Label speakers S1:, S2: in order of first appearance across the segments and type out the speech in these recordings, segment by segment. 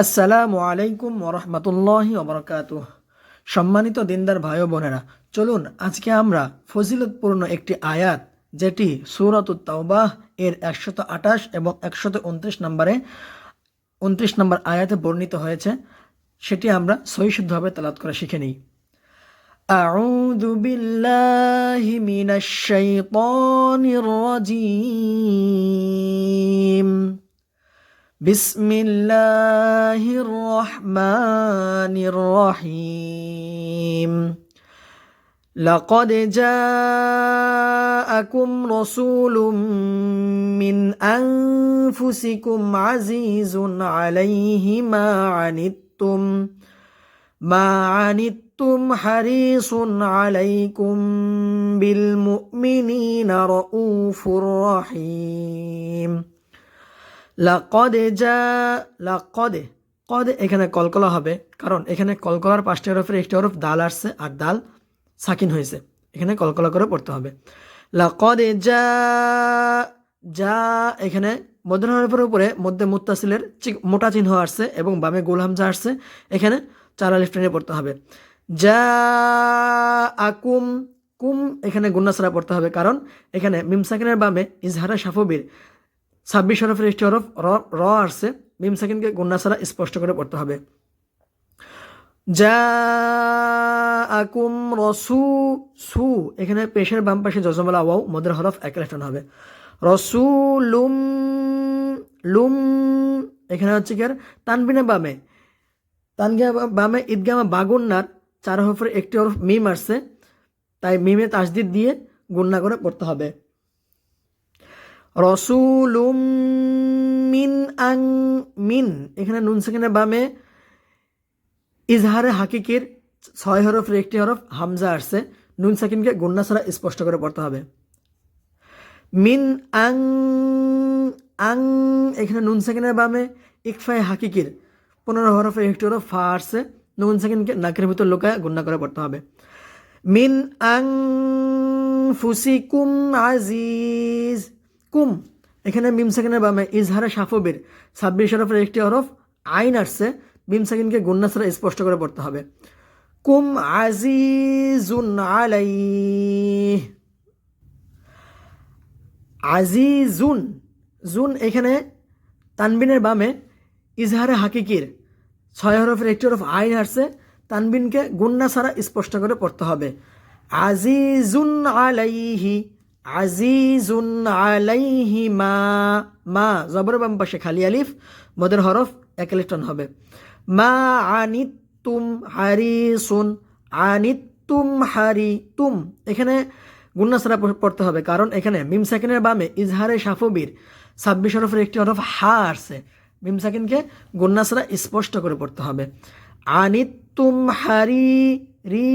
S1: আসসালামু আলাইকুম ওরহমতুল্লাহি ওবরকাত সম্মানিত দিনদার ভাই ও বোনেরা চলুন আজকে আমরা ফজিলতপূর্ণ একটি আয়াত যেটি সুরত তাওবাহ এর একশত আঠাশ এবং একশত উনত্রিশ নম্বরে উনত্রিশ নম্বর আয়াতে বর্ণিত হয়েছে সেটি আমরা সহিশুদ্ধভাবে তালাত করে শিখে নিই أعوذ بالله من الشيطان الرجيم بسم الله الرحمن الرحيم لقد جاءكم رسول من أنفسكم عزيز عليه ما عنتم ما عنتم حريص عليكم بالمؤمنين رؤوف رحيم লাকদ যা কদ এখানে কলকলা হবে। কারণ এখানে কলকলার পাঁচটি হরফের একটি হরফ দাল আসছে আর দাল সাকিন হয়েছে। এখানে কলকলা করে পড়তে হবে। লাকদ যা যা এখানে মধ্য উপরে মধ্যে মুত্তাসিলের মোটা চিহ্ন আসছে এবং বামে গোল হামজা আসছে। এখানে চার আলিফ টেনে পড়তে হবে। যা আকুম, কুম এখানে গুন্নাসরা পড়তে হবে। কারণ এখানে মিম সাকিনের বামে ইজহারা সাফবির ছাব্বিশ হরফের একটি হরফ র র আসছে। মিম সাকিনকে গুন্না ছাড়া স্পষ্ট করে পড়তে হবে। যা আকুম রসু সু। এখানে পেশের বাম পাশে জজমালা ওয়াও, মদের হরফ এক লেফটান হবে। রসু লুম। লুম এখানে হচ্ছে কি আর? তানবিনে বামে। তানগা বামে ঈদগামা বাগুন্নার চার হরফের একটি হরফ মিম আসছে। তাই মিমে তাসদিদ দিয়ে গুন্না করে পড়তে হবে। রসুলুম মিন আং মিন, এখানে নুন সেকেন্ডের বামে, ইজহারে হাকিকির, ছয় হরফের একটি হরফ, হামজা আসছে। নুন সাকিনকে গুন্না ছাড়া স্পষ্ট করে পড়তে হবে। মিন আং আং, এখানে নুন সেকেন্ডের বামে, ইকফায় হাকিকির, পনেরো হরফের একটি হরফ, ফা আসছে। নুন সেকেন্ডকে নাকের ভিতর লোকায় গুন্না করে পড়তে হবে। মিন আং ফুসিকুম আজিজ কুম। এখানে মিম সেকেন্ডের বামে ইজহারে সাফবির ছাব্বিশ হরফের একটি হরফ, আইন আসছে। মিম সেকেন্ডকে গুন্না ছাড়া স্পষ্ট করে পড়তে হবে। কুম আজিজুন আলাই আজিজুন, জুন এখানে তানবিনের বামে ইজহারে হাকিকির। ছয় হরফের একটি হরফ, আইন আসছে। তানবিনকে গুন্না ছাড়া স্পষ্ট করে পড়তে হবে। আজিজুন আলাইহি। আজিজুন আলাইহি মা মা, জবর বাম পাশে খালি আলিফ, মদের হরফ এক হবে। মা আনিতুম হারিসুন আনিতুম হারিতুম। এখানে গুন্না ছাড়া পড়তে হবে, কারণ এখানে মিম সাকিনের বামে ইজহারে সাফবির ছাব্বিশ হরফের একটি হরফ হা আসছে। মিম সাকিনকে গুন্না স্পষ্ট করে পড়তে হবে। আনিতুম হারি রি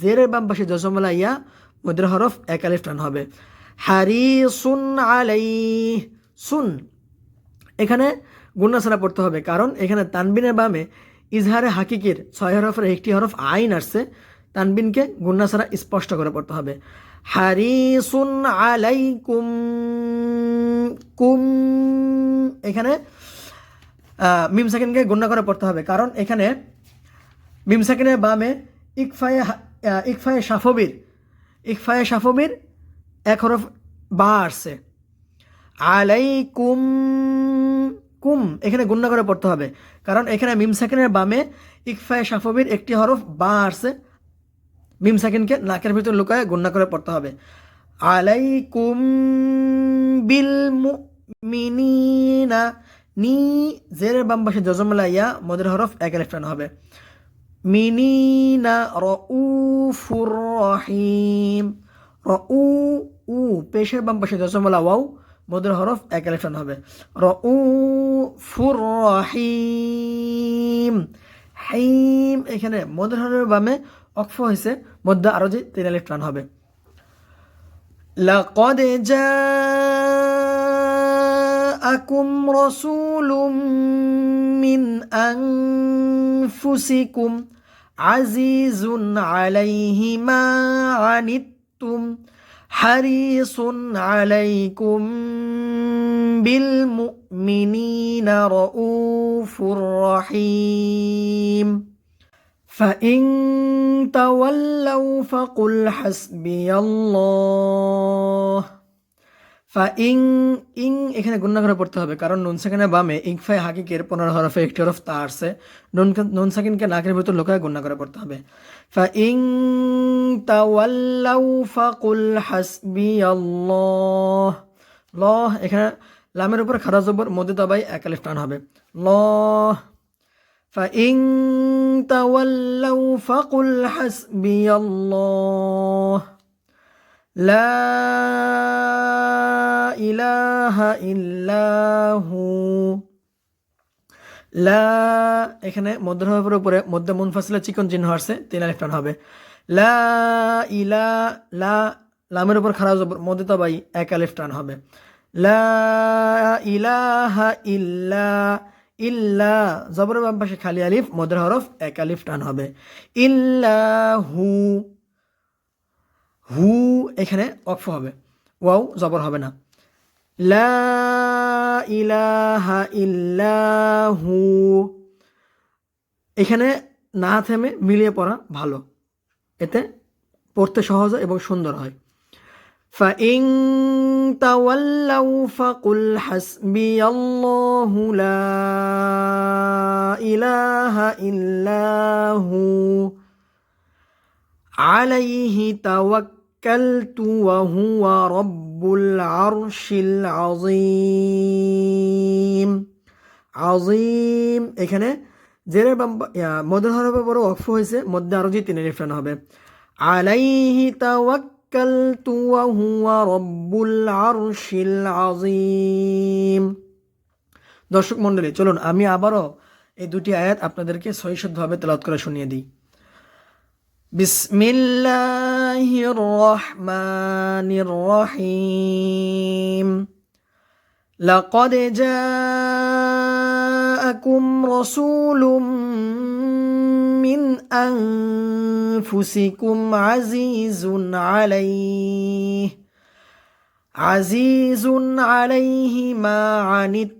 S1: জেরের বাম পাশে জজমলা ইয়া মদের হরফ এক আলিফ টান হবে। হারি সুন আলাই, সুন। এখানে গুন্না ছাড়া পড়তে হবে কারণ এখানে তানবিনের বামে ইজহারে হাকিকির ছয় হরফের একটি হরফ আইন আসছে, তানবিনকে গুন্না ছাড়া স্পষ্ট করে পড়তে হবে। হারি হারিসুন আলাইকুম, কুম। কুম এখানে মিম সেকেন্ডকে গুন্না করে পড়তে হবে কারণ এখানে মিম সেকেন্ডের বামে ইকফায়ে ইকফায়ে সাফবির ইকফায়ে সাফবির এক হরফ বা আসছে। আলাই কুম কুম এখানে গুন্না করে পড়তে হবে। কারণ এখানে মিম সেকেন্ডের বামে ইকফায়ে সাফবির একটি হরফ বা আসছে। মিম সেকেন্ডকে নাকের ভিতর লুকায় গুন্না করে পড়তে হবে। আলাইকুম বিল মিনিনা নি জেরের বাম পাশে মদের হরফ এক লেফটান হবে। মিনিনা রউফুর রহিম। রউ উ পেশের বাম পাশে দশমলা ওয়াউ মধুর হরফ এক ইলেকশন হবে। রউ ফুর রহিম। হাইম, এখানে মধুর হরফের বামে অক্ফ হয়েছে মধ্যে আরও যে তিন ইলেকট্রন হবে। লাকদ যা جاءكم رسول من أنفسكم عزيز عليه ما عنتم حريص عليكم بالمؤمنين رؤوف رحيم. فإن تولوا فقل حسبي الله. ফাইং ইং ইং এখানে গুণনা করে পড়তে হবে, কারণ নুন সাকিনের বামে ইংফাই হাকিকের পনেরো হরফে একটি হরফ তা আসছে নুন নুন সাকিনকে নাকের ভিতর লোকায় গুণনা করে পড়তে হবে। ফাইং তাওয়াল্লাউ ফাকুল হাসবি আল্লাহ ল এখানে লামের উপর খারা জবর মধ্যে দাবাই এক আলিফ টান হবে। ল ফাইং তাওয়াল্লাউ ফাকুল হাসবি আল্লাহ لا إله إلا هو লা এখানে মধ্য হরফের উপরে মধ্য মুনফাসিলা চিকন চিহ্ন আসছে তিন আলিফ টান হবে লা ইলা লা লামের উপর খারাপ জবর মধ্যে তবাই এক আলিফ টান হবে লা ইলাহা ইল্লা ইল্লা জবরের বাম পাশে খালি আলিফ মধ্যের হরফ এক আলিফ টান হবে ইল্লাহু হু এখানে অক্ফ হবে ওয়াও জবর হবে না লা ইলাহা ইল্লাহু এখানে না থেমে মিলিয়ে পড়া ভালো এতে পড়তে সহজ হয় এবং সুন্দর হয় فإن تولوا فقل حسبي الله لا إله إلا هو عليه توكلت وهو رب العرش العظيم عظيم এখানে জেরের বাম মধ্যে হরফে বড় অক্ফ হয়েছে মধ্যে আরো যে তিনের রিফান হবে আলাইহি তাওয়াক্কালতু ওয়া হুয়া রব্বুল আরশিল আযীম দর্শক মণ্ডলী চলুন আমি আবারও এই দুটি আয়াত আপনাদেরকে সহিষ্ণুভাবে তেলাওয়াত করে শুনিয়ে দিই بسم الله الرحمن الرحيم. لقد جاءكم رسول من أنفسكم عزيز عليه عزيز عليه ما عنتم